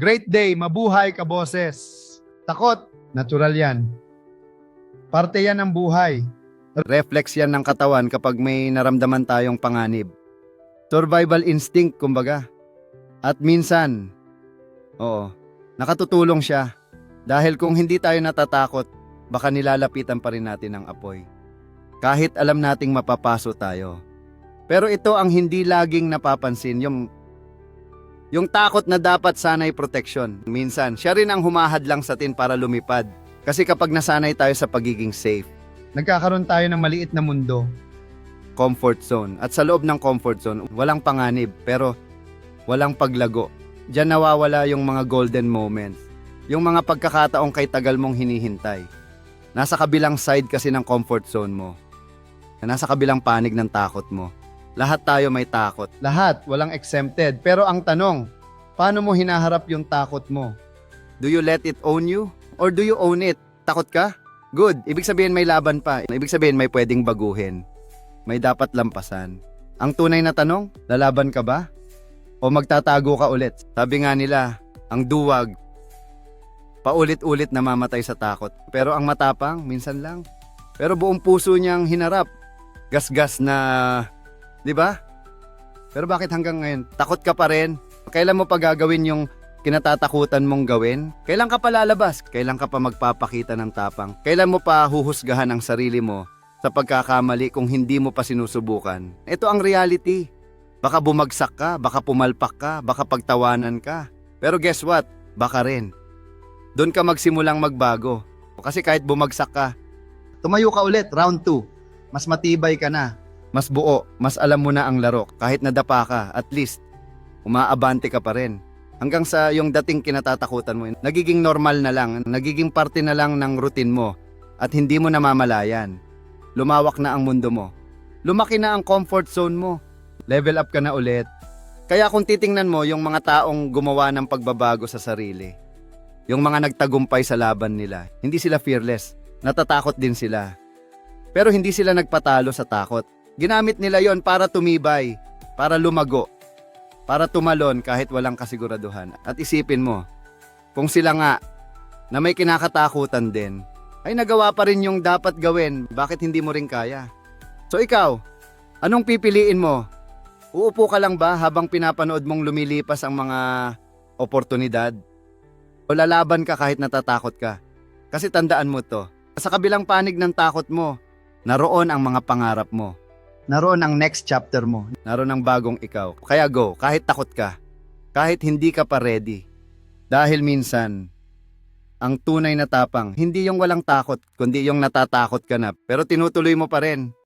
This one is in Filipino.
Great day, mabuhay ka boses. Takot, natural yan. Parte yan ng buhay. Reflex yan ng katawan kapag may naramdaman tayong panganib. Survival instinct, kumbaga. At minsan, oo, nakatutulong siya. Dahil kung hindi tayo natatakot, baka nilalapitan pa rin natin ang apoy. Kahit alam nating mapapaso tayo. Pero ito ang hindi laging napapansin, yung yung takot na dapat sanay protection. Minsan, siya rin ang humahadlang sa atin para lumipad. Kasi kapag nasanay tayo sa pagiging safe, Nagkakaroon tayo ng maliit na mundo. comfort zone. At sa loob ng comfort zone, walang panganib, pero walang paglago. Diyan nawawala yung mga golden moments. Yung mga pagkakataong kay tagal mong hinihintay. Nasa kabilang side kasi ng comfort zone mo. Nasa kabilang panig ng takot mo. Lahat tayo may takot. Lahat, walang exempted. Pero ang tanong, paano mo hinaharap yung takot mo? Do you let it own you? Or do you own it? Takot ka? Good. Ibig sabihin may laban pa. Ibig sabihin may pwedeng baguhin. May dapat lampasan. Ang tunay na tanong, lalaban ka ba? O magtatago ka ulit? Sabi nga nila, ang duwag, paulit-ulit namamatay sa takot. Pero ang matapang, minsan lang. Pero buong puso niyang hinarap. Gasgas na, di ba? Pero bakit hanggang ngayon, takot ka pa rin? Kailan mo pa gagawin yung kinatatakutan mong gawin? Kailan ka pa lalabas? Kailan ka pa magpapakita ng tapang? Kailan mo pa huhusgahan ang sarili mo sa pagkakamali kung hindi mo pa sinusubukan? Ito ang reality. Baka bumagsak ka, baka pumalpak ka, baka pagtawanan ka. Pero guess what? Baka rin. Doon ka magsimulang magbago. Kasi kahit bumagsak ka, Tumayo ka ulit, round 2. Mas matibay ka na. Mas buo, mas alam mo na ang laro. Kahit nadapa ka, at least, umaabante ka pa rin. Hanggang sa yung dating kinatatakutan mo, nagiging normal na lang, nagiging parte na lang ng routine mo, at hindi mo namamalayan. Lumawak na ang mundo mo. Lumaki na ang comfort zone mo. Level up ka na ulit. Kaya kung titingnan mo yung mga taong gumawa ng pagbabago sa sarili, yung mga nagtagumpay sa laban nila, hindi sila fearless. Natatakot din sila. Pero hindi sila nagpatalo sa takot. Ginamit nila yon para tumibay, para lumago, para tumalon kahit walang kasiguraduhan. At isipin mo, kung sila nga na may kinakatakutan din, ay nagawa pa rin yung dapat gawin, bakit hindi mo rin kaya? So ikaw, anong pipiliin mo? Uupo ka lang ba habang pinapanood mong lumilipas ang mga oportunidad? O lalaban ka kahit natatakot ka? Kasi tandaan mo to, sa kabilang panig ng takot mo, naroon ang mga pangarap mo. Naroon ang next chapter mo. Naroon ang bagong ikaw. Kaya go, kahit takot ka. Kahit hindi ka pa ready. Dahil minsan, ang tunay na tapang, hindi yung walang takot, kundi yung natatakot ka na, pero tinutuloy mo pa rin.